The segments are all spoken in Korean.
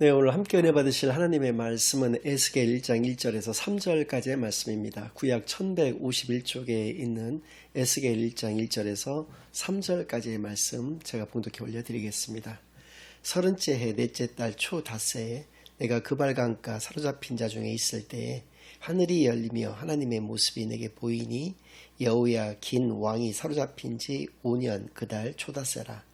네, 오늘 함께 은혜 받으실 하나님의 말씀은 에스겔 1장 1절에서 3절까지의 말씀입니다. 구약 1151쪽에 있는 에스겔 1장 1절에서 3절까지의 말씀 제가 봉독해 올려드리겠습니다. 서른째 해 넷째 달 초 닷새에 내가 그발강가 사로잡힌 자 중에 있을 때에 하늘이 열리며 하나님의 모습이 내게 보이니 여우야 긴 왕이 사로잡힌 지 5년 그달 초닷새라.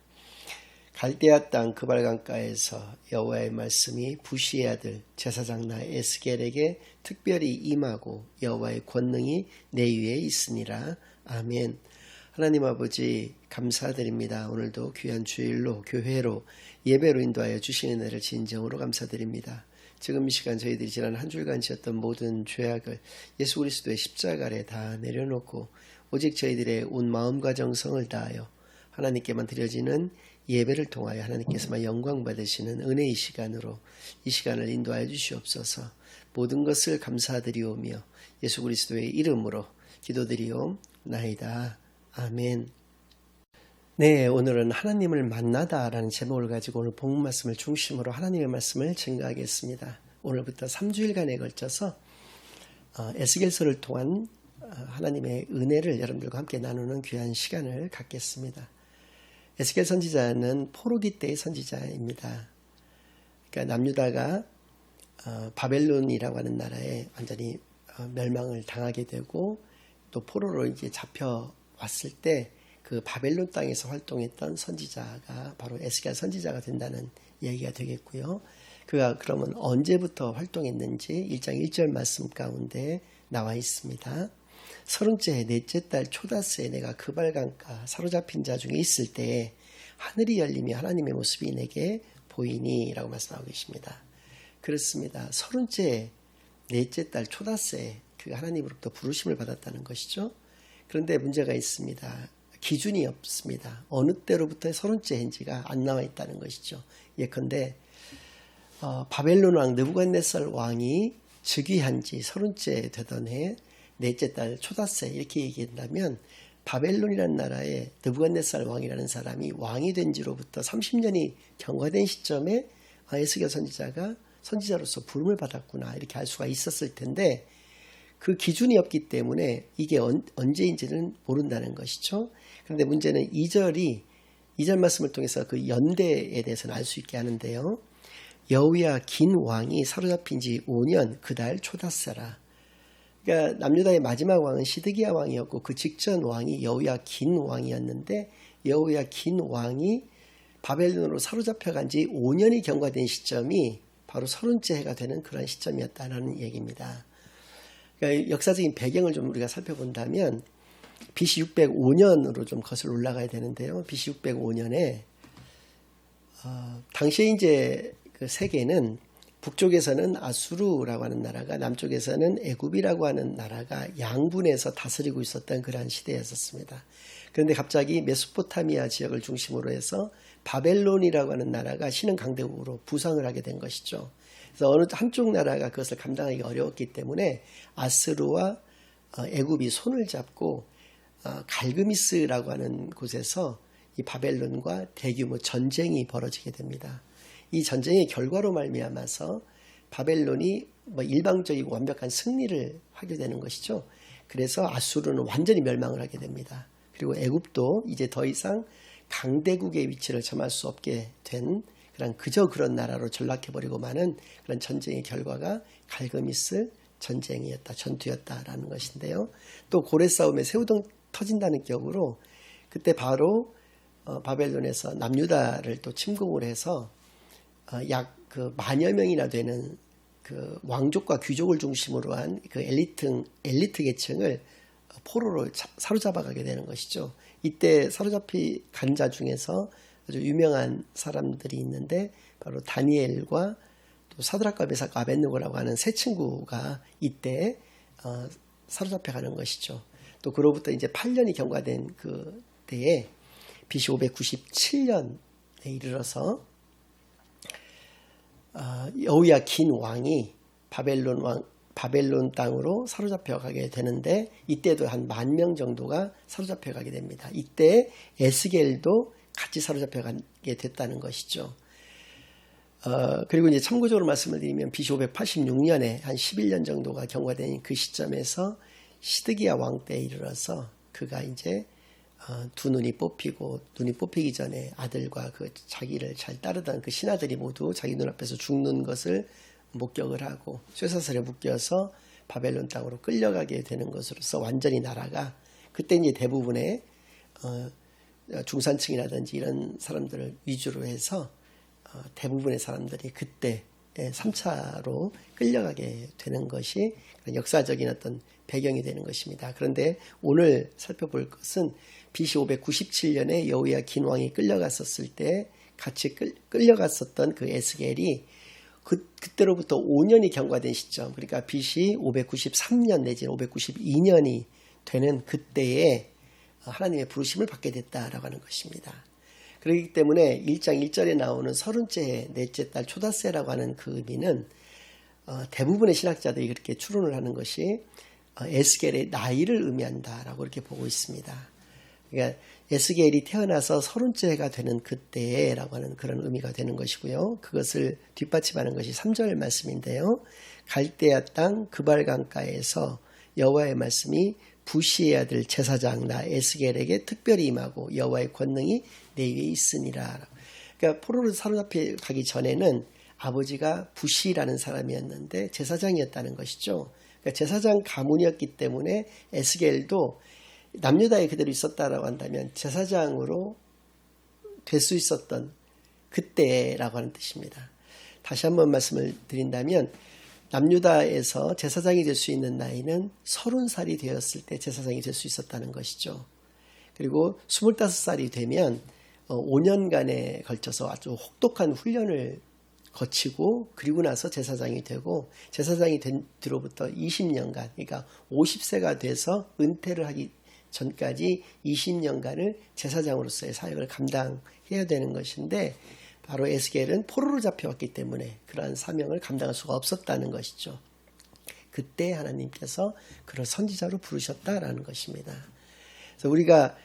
갈대아 땅 그발강가에서 여호와의 말씀이 부시의 아들 제사장 나 에스겔에게 특별히 임하고 여호와의 권능이 내 위에 있으니라. 아멘. 하나님 아버지 감사드립니다. 오늘도 귀한 주일로 교회로 예배로 인도하여 주시는 은혜를 진정으로 감사드립니다. 지금 이 시간 저희들이 지난 한 주일간 지었던 모든 죄악을 예수 그리스도의 십자가 아래 다 내려놓고 오직 저희들의 온 마음과 정성을 다하여 하나님께만 드려지는 예배를 통하여 하나님께서만 영광 받으시는 은혜의 시간으로 이 시간을 인도하여 주시옵소서. 모든 것을 감사드리오며 예수 그리스도의 이름으로 기도드리옵나이다. 아멘. 네, 오늘은 하나님을 만나다라는 제목을 가지고 오늘 복음 말씀을 중심으로 하나님의 말씀을 증가하겠습니다. 오늘부터 3주일간에 걸쳐서 어, 에스겔서를 통한 어, 하나님의 은혜를 여러분들과 함께 나누는 귀한 시간을 갖겠습니다. 에스겔 선지자는 포로기 때의 선지자입니다. 그러니까 남유다가 어, 바벨론이라고 하는 나라에 완전히 어, 멸망을 당하게 되고 또 포로로 이제 잡혀 왔을 때 그 바벨론 땅에서 활동했던 선지자가 바로 에스겔 선지자가 된다는 얘기가 되겠고요. 그가 그러면 언제부터 활동했는지 1장 1절 말씀 가운데 나와 있습니다. 서른째 해 넷째 달 초다스에 내가 그발강가 사로잡힌 자 중에 있을 때 하늘이 열리며 하나님의 모습이 내게 보이니라고 말씀하고 계십니다. 그렇습니다. 서른째 넷째 달 초다스에 그 하나님으로부터 부르심을 받았다는 것이죠. 그런데 문제가 있습니다. 기준이 없습니다. 어느 때로부터 서른째 해인지가 안 나와 있다는 것이죠. 예컨대 어, 바벨론 왕 느부갓네살 왕이 즉위한 지 서른째 되던 해 넷째 달 초닷새 이렇게 얘기한다면 바벨론이라는 나라에 느부갓네살 왕이라는 사람이 왕이 된 지로부터 30년이 경과된 시점에 에스겔 선지자가 선지자로서 부름을 받았구나 이렇게 알 수가 있었을 텐데 그 기준이 없기 때문에 이게 언, 언제인지는 모른다는 것이죠. 그런데 문제는 2절이 2절 말씀을 통해서 그 연대에 대해서는 알 수 있게 하는데요. 여우야 긴 왕이 사로잡힌 지 5년 그달 초닷새라. 그러니까 남유다의 마지막 왕은 시드기야 왕이었고 그 직전 왕이 여우야 긴 왕이었는데 여우야 긴 왕이 바벨론으로 사로잡혀 간 지 5년이 경과된 시점이 바로 서른째 해가 되는 그런 시점이었다는 얘기입니다. 그러니까 역사적인 배경을 좀 우리가 살펴본다면 BC 605년으로 좀 거슬러 올라가야 되는데요. BC 605년에 어, 당시에 이제 그 세계는 북쪽에서는 아수르라고 하는 나라가 남쪽에서는 애굽이라고 하는 나라가 양분해서 다스리고 있었던 그러한 시대였었습니다. 그런데 갑자기 메소포타미아 지역을 중심으로 해서 바벨론이라고 하는 나라가 신흥 강대국으로 부상을 하게 된 것이죠. 그래서 어느 한쪽 나라가 그것을 감당하기 어려웠기 때문에 아스르와 어, 애굽이 손을 잡고 어, 갈그미스라고 하는 곳에서 이 바벨론과 대규모 전쟁이 벌어지게 됩니다. 이 전쟁의 결과로 말미암아서 바벨론이 뭐 일방적이고 완벽한 승리를 하게 되는 것이죠. 그래서 아수르는 완전히 멸망을 하게 됩니다. 그리고 애굽도 이제 더 이상 강대국의 위치를 점할 수 없게 된 그런 그저 그런 나라로 전락해버리고 마는 그런 전쟁의 결과가 갈그미스 전쟁이었다, 전투였다라는 것인데요. 또 고래 싸움에 새우등 터진다는 격으로 그때 바로 어, 바벨론에서 남유다를 또 침공을 해서 어, 약 그 만여 명이나 되는 그 왕족과 귀족을 중심으로 한 그 엘리트 엘리트 계층을 포로로 사로잡아가게 되는 것이죠. 이때 사로잡히 간자 중에서 아주 유명한 사람들이 있는데 바로 다니엘과 또 사드락과 메삭과 아벤누고라고 하는 세 친구가 이때 어, 사로잡혀가는 것이죠. 또 그로부터 이제 8년이 경과된 그 때에 BC 597년에 이르러서 어, 여우야 긴 왕이 바벨론 왕 바벨론 땅으로 사로잡혀 가게 되는데 이때도 한 만 명 정도가 사로잡혀 가게 됩니다. 이때 에스겔도 같이 사로잡혀 가게 됐다는 것이죠. 어, 그리고 이제 참고적으로 말씀을 드리면 BC 586년에 한 11년 정도가 경과된 그 시점에서 시드기야 왕 때에 이르러서 그가 이제 어, 두 눈이 뽑히고 눈이 뽑히기 전에 아들과 그 자기를 잘 따르던 그 신하들이 모두 자기 눈앞에서 죽는 것을 목격을 하고 쇠사슬에 묶여서 바벨론 땅으로 끌려가게 되는 것으로서 완전히 나라가 그때 이제 대부분의 어, 중산층이라든지 이런 사람들을 위주로 해서 어, 대부분의 사람들이 그때 3차로 끌려가게 되는 것이 역사적인 어떤 배경이 되는 것입니다. 그런데 오늘 살펴볼 것은 BC 597년에 여우야 긴 왕이 끌려갔었을 때 같이 끌, 끌려갔었던 그 에스겔이 그, 그때로부터 5년이 경과된 시점, 그러니까 BC 593년 내지 592년이 되는 그때에 하나님의 부르심을 받게 됐다라고 하는 것입니다. 그렇기 때문에 1장 1절에 나오는 서른째 넷째 딸 초다세라고 하는 그 의미는 어, 대부분의 신학자들이 그렇게 추론을 하는 것이 어, 에스겔의 나이를 의미한다라고 이렇게 보고 있습니다. 그러니까 에스겔이 태어나서 서른째가 되는 그때라고 하는 그런 의미가 되는 것이고요. 그것을 뒷받침하는 것이 3절 말씀인데요. 갈대아 땅 그발 강가에서 여호와의 말씀이 부시의 아들 제사장 나 에스겔에게 특별히 임하고 여호와의 권능이 내 위에 있으니라. 그러니까 포로로 사로잡혀 가기 전에는 아버지가 부시라는 사람이었는데 제사장이었다는 것이죠. 그러니까 제사장 가문이었기 때문에 에스겔도 남유다에 그대로 있었다라고 한다면 제사장으로 될 수 있었던 그때라고 하는 뜻입니다. 다시 한번 말씀을 드린다면 남유다에서 제사장이 될 수 있는 나이는 서른 살이 되었을 때 제사장이 될 수 있었다는 것이죠. 그리고 스물다섯 살이 되면 5년간에 어, 걸쳐서 아주 혹독한 훈련을 거치고 그리고 나서 제사장이 되고 제사장이 된 뒤로부터 20년간 그러니까 50세가 돼서 은퇴를 하기 전까지 20년간을 제사장으로서의 사역을 감당해야 되는 것인데 바로 에스겔은 포로로 잡혀왔기 때문에 그러한 사명을 감당할 수가 없었다는 것이죠. 그때 하나님께서 그런 선지자로 부르셨다라는 것입니다. 그래서 우리가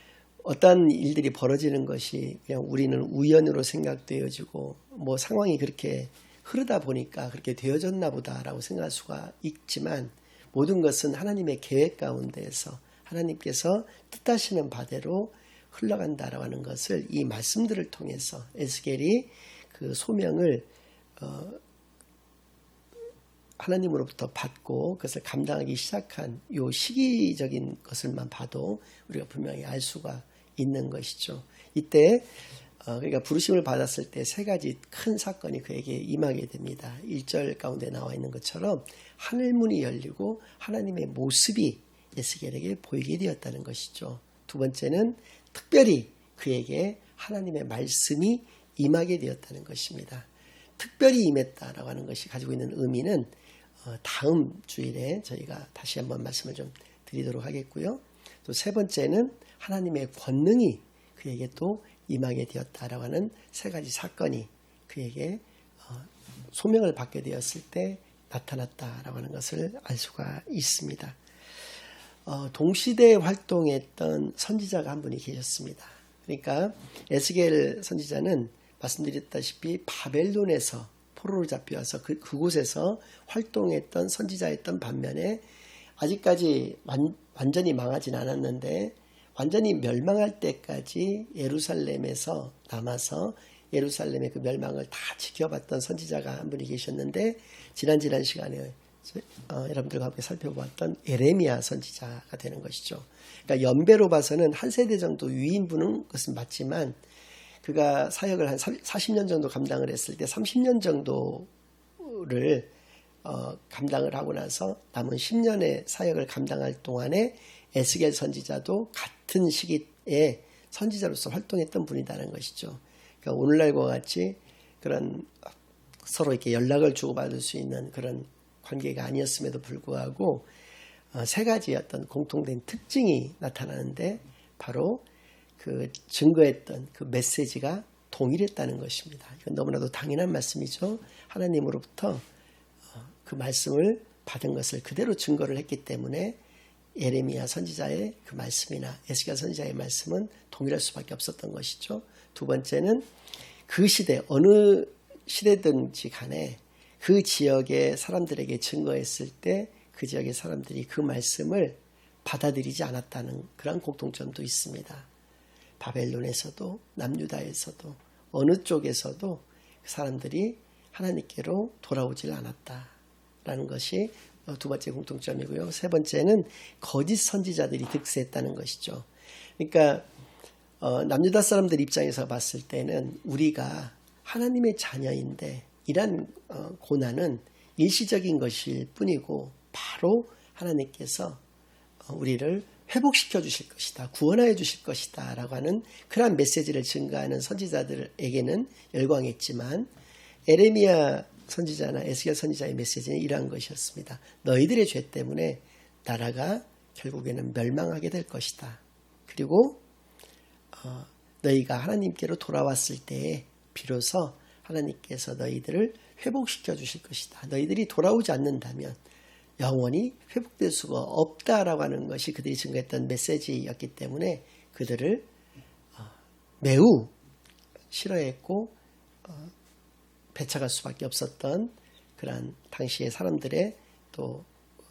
어떤 일들이 벌어지는 것이 그냥 우리는 우연으로 생각되어지고 뭐 상황이 그렇게 흐르다 보니까 그렇게 되어졌나 보다라고 생각할 수가 있지만 모든 것은 하나님의 계획 가운데에서 하나님께서 뜻하시는 바대로 흘러간다라고 하는 것을 이 말씀들을 통해서 에스겔이 그 소명을 어 하나님으로부터 받고 그것을 감당하기 시작한 요 시기적인 것을만 봐도 우리가 분명히 알 수가 있는 것이죠. 이때 어, 그러니까 부르심을 받았을 때 세 가지 큰 사건이 그에게 임하게 됩니다. 1절 가운데 나와 있는 것처럼 하늘문이 열리고 하나님의 모습이 에스겔에게 보이게 되었다는 것이죠. 두 번째는 특별히 그에게 하나님의 말씀이 임하게 되었다는 것입니다. 특별히 임했다라고 하는 것이 가지고 있는 의미는 어, 다음 주일에 저희가 다시 한번 말씀을 좀 드리도록 하겠고요. 또 세 번째는 하나님의 권능이 그에게 또 임하게 되었다라고 하는 세 가지 사건이 그에게 어, 소명을 받게 되었을 때 나타났다라고 하는 것을 알 수가 있습니다. 어, 동시대에 활동했던 선지자가 한 분이 계셨습니다. 그러니까 에스겔 선지자는 말씀드렸다시피 바벨론에서 포로로 잡혀와서 그, 그곳에서 활동했던 선지자였던 반면에 아직까지 완, 완전히 망하진 않았는데 완전히 멸망할 때까지 예루살렘에서 남아서 예루살렘의 그 멸망을 다 지켜봤던 선지자가 한 분이 계셨는데 지난 지난 시간에 어, 여러분들과 함께 살펴보았던 에레미야 선지자가 되는 것이죠. 그러니까 연배로 봐서는 한 세대 정도 위인 분은 것은 맞지만 그가 사역을 한 40년 정도 감당을 했을 때 30년 정도를 어, 감당을 하고 나서 남은 10년의 사역을 감당할 동안에 에스겔 선지자도 같은 시기에 선지자로서 활동했던 분이라는 것이죠. 그러니까 오늘날과 같이 그런 서로 이렇게 연락을 주고받을 수 있는 그런 관계가 아니었음에도 불구하고 어, 세 가지 어떤 공통된 특징이 나타나는데 바로 그 증거했던 그 메시지가 동일했다는 것입니다. 이건 너무나도 당연한 말씀이죠. 하나님으로부터 어, 그 말씀을 받은 것을 그대로 증거를 했기 때문에 예레미야 선지자의 그 말씀이나 에스겔 선지자의 말씀은 동일할 수밖에 없었던 것이죠. 두 번째는 그 시대 어느 시대든지 간에 그 지역의 사람들에게 증거했을 때 그 지역의 사람들이 그 말씀을 받아들이지 않았다는 그런 공통점도 있습니다. 바벨론에서도 남유다에서도 어느 쪽에서도 그 사람들이 하나님께로 돌아오질 않았다라는 것이 어, 두 번째 공통점이고요. 세 번째는 거짓 선지자들이 득세했다는 것이죠. 그러니까 어, 남유다 사람들 입장에서 봤을 때는 우리가 하나님의 자녀인데 이런 어, 고난은 일시적인 것일 뿐이고 바로 하나님께서 어, 우리를 회복시켜 주실 것이다. 구원하여 주실 것이다. 라고 하는 그러한 메시지를 증가하는 선지자들에게는 열광했지만 에레미야 선지자나 에스겔 선지자의 메시지는 이러한 것이었습니다. 너희들의 죄 때문에 나라가 결국에는 멸망하게 될 것이다. 그리고 어, 너희가 하나님께로 돌아왔을 때에 비로소 하나님께서 너희들을 회복시켜 주실 것이다. 너희들이 돌아오지 않는다면 영원히 회복될 수가 없다라고 하는 것이 그들이 증거했던 메시지였기 때문에 그들을 어, 매우 싫어했고 어, 배척할 수밖에 없었던 그러한 당시의 사람들의 또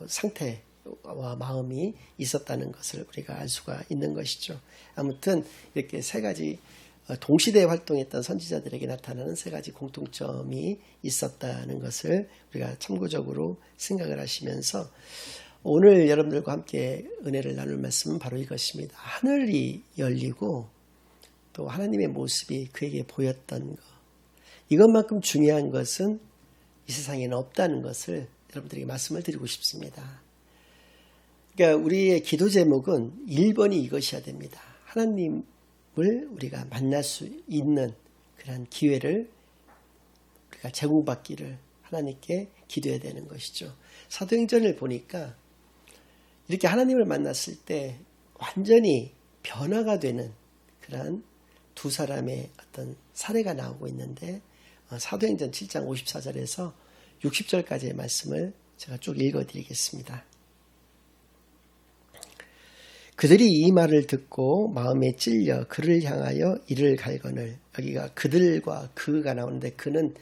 상태와 마음이 있었다는 것을 우리가 알 수가 있는 것이죠. 아무튼 이렇게 세 가지 어, 동시대에 활동했던 선지자들에게 나타나는 세 가지 공통점이 있었다는 것을 우리가 참고적으로 생각을 하시면서 오늘 여러분들과 함께 은혜를 나눌 말씀은 바로 이것입니다. 하늘이 열리고 또 하나님의 모습이 그에게 보였던 것. 이것만큼 중요한 것은 이 세상에는 없다는 것을 여러분들에게 말씀을 드리고 싶습니다. 그러니까 우리의 기도 제목은 1번이 이것이어야 됩니다. 하나님 우리가 만날 수 있는 그런 기회를 우리가 제공받기를 하나님께 기도해야 되는 것이죠. 사도행전을 보니까 이렇게 하나님을 만났을 때 완전히 변화가 되는 그런 두 사람의 어떤 사례가 나오고 있는데 어, 사도행전 7장 54절에서 60절까지의 말씀을 제가 쭉 읽어드리겠습니다. 그들이 이 말을 듣고 마음에 찔려 그를 향하여 이를 갈거늘 여기가 그들과 그가 나오는데 그는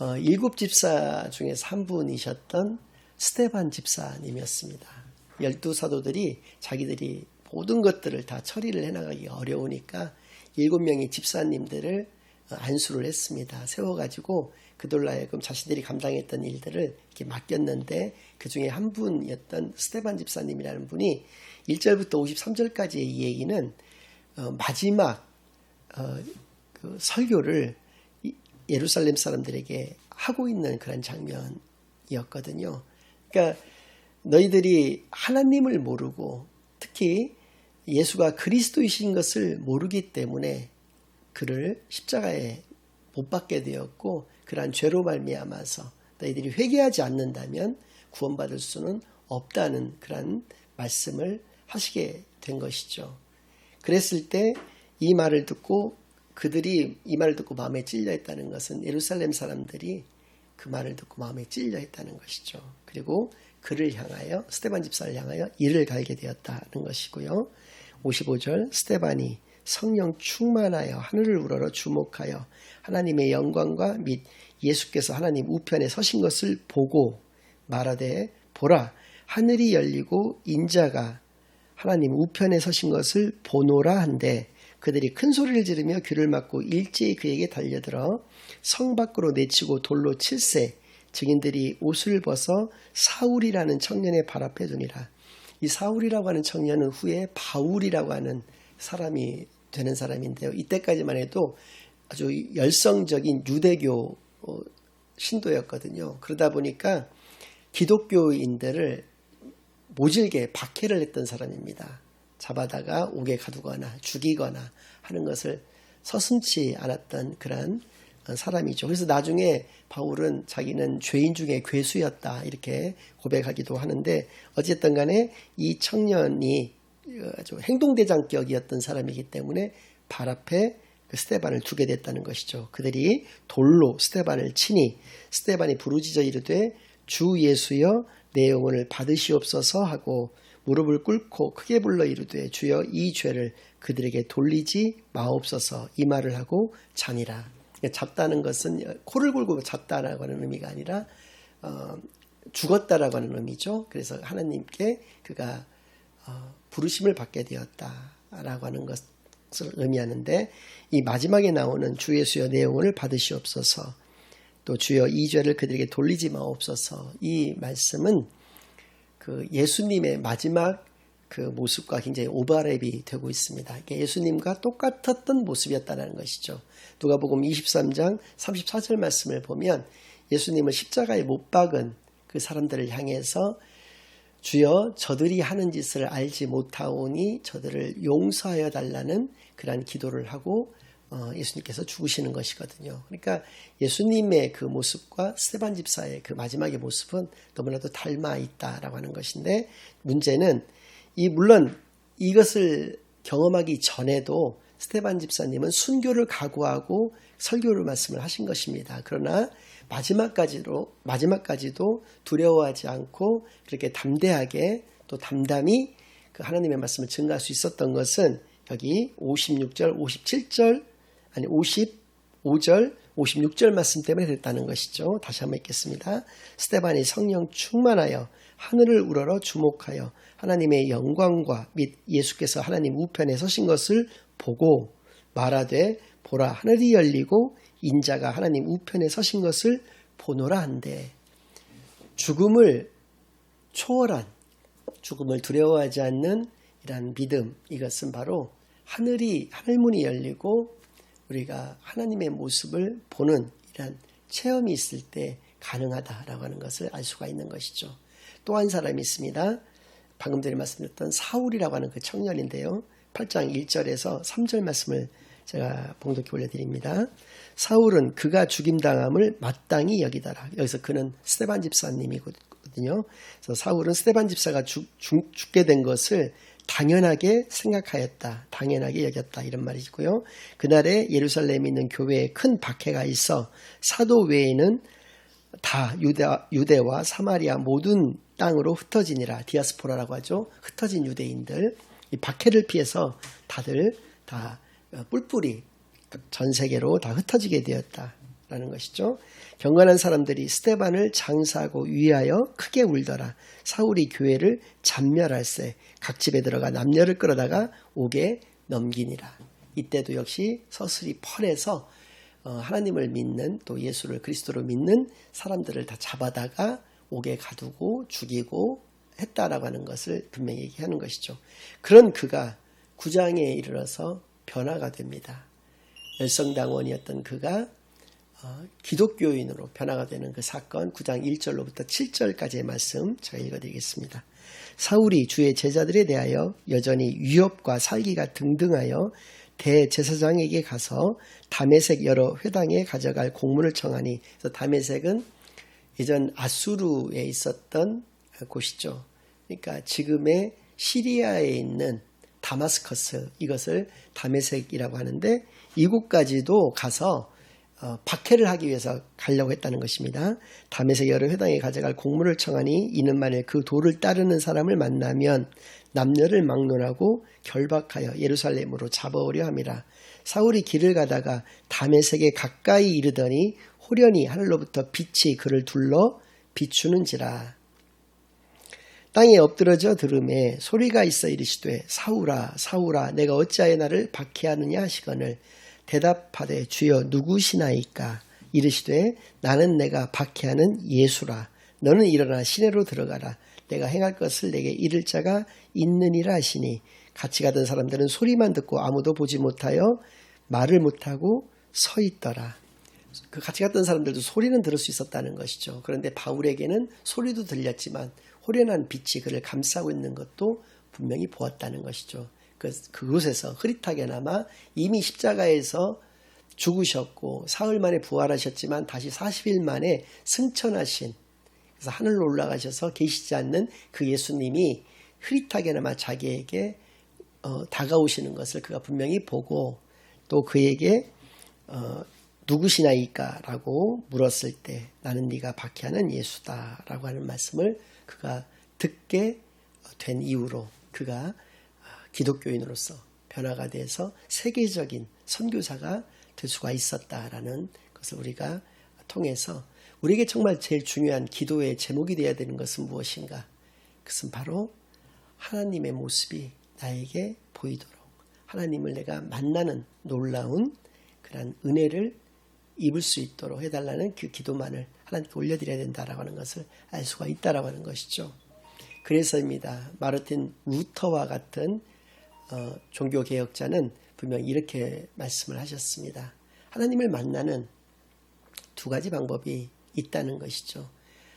어, 일곱 집사 중에서 한 분이셨던 스테반 집사님이었습니다. 열두 사도들이 자기들이 모든 것들을 다 처리를 해나가기 어려우니까 일곱 명의 집사님들을 어, 안수를 했습니다. 세워가지고 그들로 하여금 자신들이 감당했던 일들을 이렇게 맡겼는데 그 중에 한 분이었던 스테반 집사님이라는 분이 1절부터 53절까지의 이 얘기는 어, 마지막 어, 그 설교를 예루살렘 사람들에게 하고 있는 그런 장면이었거든요. 그러니까 너희들이 하나님을 모르고 특히 예수가 그리스도이신 것을 모르기 때문에 그를 십자가에 못 박게 되었고 그러한 죄로 말미암아서 너희들이 회개하지 않는다면 구원받을 수는 없다는 그러한 말씀을 하시게 된 것이죠. 그랬을 때 이 말을 듣고 그들이 이 말을 듣고 마음에 찔려 했다는 것은 예루살렘 사람들이 그 말을 듣고 마음에 찔려 했다는 것이죠. 그리고 그를 향하여 스테반 집사를 향하여 이를 갈게 되었다는 것이고요. 55절 스테반이 성령 충만하여 하늘을 우러러 주목하여 하나님의 영광과 및 예수께서 하나님 우편에 서신 것을 보고 말하되 보라 하늘이 열리고 인자가 하나님 우편에 서신 것을 보노라 한데 그들이 큰 소리를 지르며 귀를 막고 일제히 그에게 달려들어 성 밖으로 내치고 돌로 칠세 증인들이 옷을 벗어 사울이라는 청년의 발 앞에 두니라. 이 사울이라고 하는 청년은 후에 바울이라고 하는 사람이 되는 사람인데요. 이때까지만 해도 아주 열성적인 유대교 어, 신도였거든요. 그러다 보니까 기독교인들을 모질게 박해를 했던 사람입니다. 잡아다가 옥에 가두거나 죽이거나 하는 것을 서슴치 않았던 그런 사람이죠. 그래서 나중에 바울은 자기는 죄인 중에 괴수였다 이렇게 고백하기도 하는데 어쨌든 간에 이 청년이 아주 행동대장격이었던 사람이기 때문에 발 앞에 그 스테반을 두게 됐다는 것이죠. 그들이 돌로 스테반을 치니 스테반이 부르짖어 이르되 주 예수여 내 영혼을 받으시옵소서 하고 무릎을 꿇고 크게 불러 이르되 주여 이 죄를 그들에게 돌리지 마옵소서 이 말을 하고 자니라. 잡다는 것은 코를 골고 잡다라고 하는 의미가 아니라 어, 죽었다라고 하는 의미죠. 그래서 하나님께 그가 어, 부르심을 받게 되었다라고 하는 것을 의미하는데 이 마지막에 나오는 주 예수여 내용을 받으시옵소서 또 주여 이 죄를 그들에게 돌리지 마옵소서 이 말씀은 그 예수님의 마지막 그 모습과 굉장히 오버랩이 되고 있습니다. 예수님과 똑같았던 모습이었다는 것이죠. 누가복음 23장 34절 말씀을 보면 예수님은 십자가에 못 박은 그 사람들을 향해서 주여 저들이 하는 짓을 알지 못하오니 저들을 용서하여 달라는 그러한 기도를 하고 어, 예수님께서 죽으시는 것이거든요. 그러니까 예수님의 그 모습과 스테반 집사의 그 마지막의 모습은 너무나도 닮아 있다라고 하는 것인데 문제는 이 물론 이것을 경험하기 전에도 스테반 집사님은 순교를 각오하고 설교를 말씀을 하신 것입니다. 그러나 마지막까지도 마지막까지도 두려워하지 않고 그렇게 담대하게 또 담담히 그 하나님의 말씀을 증가할 수 있었던 것은 여기 56절, 57절 아니 55절, 56절 말씀 때문에 됐다는 것이죠. 다시 한번 읽겠습니다. 스테반이 성령 충만하여 하늘을 우러러 주목하여 하나님의 영광과 및 예수께서 하나님 우편에 서신 것을 보고 말하되 보라 하늘이 열리고 인자가 하나님 우편에 서신 것을 보노라 한데 죽음을 초월한 죽음을 두려워하지 않는 이러한 믿음 이것은 바로 하늘이 하늘문이 열리고 우리가 하나님의 모습을 보는 이러한 체험이 있을 때 가능하다라고 하는 것을 알 수가 있는 것이죠. 또 한 사람이 있습니다. 방금 전에 말씀드렸던 사울이라고 하는 그 청년인데요. 8장 1절에서 3절 말씀을 제가 봉독해 올려드립니다. 사울은 그가 죽임당함을 마땅히 여기다라. 여기서 그는 스테반 집사님이거든요. 그래서 사울은 스테반 집사가 죽, 죽, 죽게 된 것을 당연하게 생각하였다. 당연하게 여겼다. 이런 말이고요. 그날에 예루살렘에 있는 교회에 큰 박해가 있어 사도 외에는 다 유대, 유대 와 사마리아 모든 땅으로 흩어지니라. 디아스포라라고 하죠. 흩어진 유대인들. 이 박해를 피해서 다들 다 뿔뿔이 전 세계로 다 흩어지게 되었다라는 것이죠. 경건한 사람들이 스테반을 장사하고 위하여 크게 울더라. 사울이 교회를 잔멸할세 각 집에 들어가 남녀를 끌어다가 옥에 넘기니라. 이때도 역시 서슬이 펄해서 어, 하나님을 믿는 또 예수를 그리스도로 믿는 사람들을 다 잡아다가 옥에 가두고 죽이고 했다라고 하는 것을 분명히 얘기하는 것이죠. 그런 그가 구장에 이르러서 변화가 됩니다. 열성당원이었던 그가 어, 기독교인으로 변화가 되는 그 사건 9장 1절로부터 7절까지의 말씀 제가 읽어드리겠습니다. 사울이 주의 제자들에 대하여 여전히 위협과 살기가 등등하여 대제사장에게 가서 다메색 여러 회당에 가져갈 공문을 청하니 그래서 다메색은 예전 아수르에 있었던 곳이죠. 그러니까 지금의 시리아에 있는 다마스커스 이것을 다메색이라고 하는데 이곳까지도 가서 어, 박해를 하기 위해서 가려고 했다는 것입니다. 다메섹 여러 회당에 가져갈 공물을 청하니 이는 만일 그 도를 따르는 사람을 만나면 남녀를 막론하고 결박하여 예루살렘으로 잡아오려 함이라. 사울이 길을 가다가 다메섹에 가까이 이르더니 호련히 하늘로부터 빛이 그를 둘러 비추는지라. 땅에 엎드러져 들음에 소리가 있어 이르시되 사울아 사울아 내가 어찌하여 나를 박해하느냐 하시거늘 대답하되 주여 누구시나이까 이르시되 나는 내가 박해하는 예수라 너는 일어나 시내로 들어가라 내가 행할 것을 내게 이를 자가 있느니라 하시니 같이 가던 사람들은 소리만 듣고 아무도 보지 못하여 말을 못하고 서 있더라. 그 같이 갔던 사람들도 소리는 들을 수 있었다는 것이죠. 그런데 바울에게는 소리도 들렸지만 호련한 빛이 그를 감싸고 있는 것도 분명히 보았다는 것이죠. 그, 그곳에서 흐릿하게나마 이미 십자가에서 죽으셨고 사흘 만에 부활하셨지만 다시 40일 만에 승천하신 그래서 하늘로 올라가셔서 계시지 않는 그 예수님이 흐릿하게나마 자기에게 어, 다가오시는 것을 그가 분명히 보고 또 그에게 어, 누구시나이까라고 물었을 때 나는 네가 박해하는 예수다라고 하는 말씀을 그가 듣게 된 이후로 그가 기독교인으로서 변화가 돼서 세계적인 선교사가 될 수가 있었다라는 것을 우리가 통해서 우리에게 정말 제일 중요한 기도의 제목이 되어야 되는 것은 무엇인가? 그것은 바로 하나님의 모습이 나에게 보이도록 하나님을 내가 만나는 놀라운 그런 은혜를 입을 수 있도록 해달라는 그 기도만을 하나님께 올려드려야 된다라고 하는 것을 알 수가 있다라고 하는 것이죠. 그래서입니다. 마르틴 루터와 같은 어, 종교 개혁자는 분명 이렇게 말씀을 하셨습니다. 하나님을 만나는 두 가지 방법이 있다는 것이죠.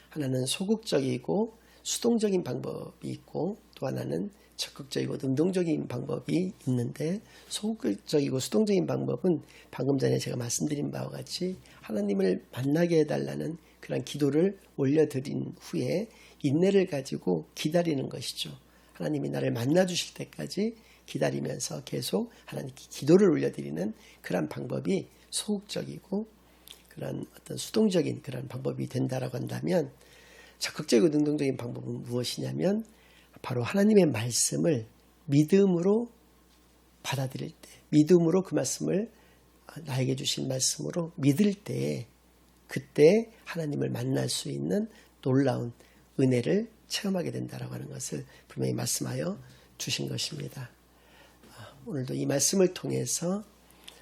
하나는 소극적이고 수동적인 방법이 있고 또 하나는 적극적이고 능동적인 방법이 있는데 소극적이고 수동적인 방법은 방금 전에 제가 말씀드린 바와 같이 하나님을 만나게 해달라는 그런 기도를 올려드린 후에 인내를 가지고 기다리는 것이죠. 하나님이 나를 만나 주실 때까지 기다리면서 계속 하나님께 기도를 올려드리는 그런 방법이 소극적이고 그런 어떤 수동적인 그런 방법이 된다라고 한다면 적극적이고 능동적인 방법은 무엇이냐면 바로 하나님의 말씀을 믿음으로 받아들일 때, 믿음으로 그 말씀을 나에게 주신 말씀으로 믿을 때, 그때 하나님을 만날 수 있는 놀라운 은혜를 체험하게 된다라고 하는 것을 분명히 말씀하여 주신 것입니다. 오늘도 이 말씀을 통해서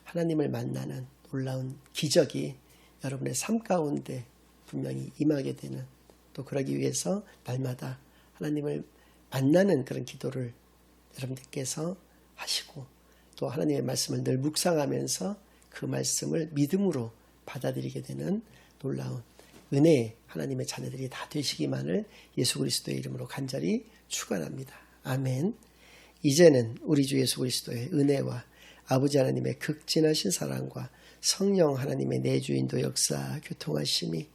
하나님을 만나는 놀라운 기적이 여러분의 삶 가운데 분명히 임하게 되는 또 그러기 위해서 날마다 하나님을 만나는 그런 기도를 여러분들께서 하시고 또 하나님의 말씀을 늘 묵상하면서 그 말씀을 믿음으로 받아들이게 되는 놀라운 은혜의 하나님의 자녀들이 다 되시기만을 예수 그리스도의 이름으로 간절히 축원합니다. 아멘. 이제는 우리 주 예수 그리스도의 은혜와 아버지 하나님의 극진하신 사랑과 성령 하나님의 내주인도 역사 교통하심이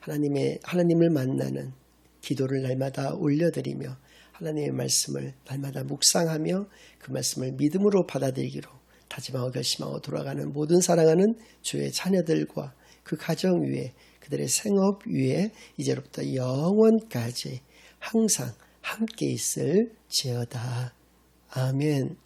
하나님의 하나님을 만나는 기도를 날마다 올려드리며 하나님의 말씀을 날마다 묵상하며 그 말씀을 믿음으로 받아들이기로 다짐하고 결심하고 돌아가는 모든 사랑하는 주의 자녀들과 그 가정 위에 그들의 생업 위에 이제로부터 영원까지 항상 함께 있을 지어다. 아멘.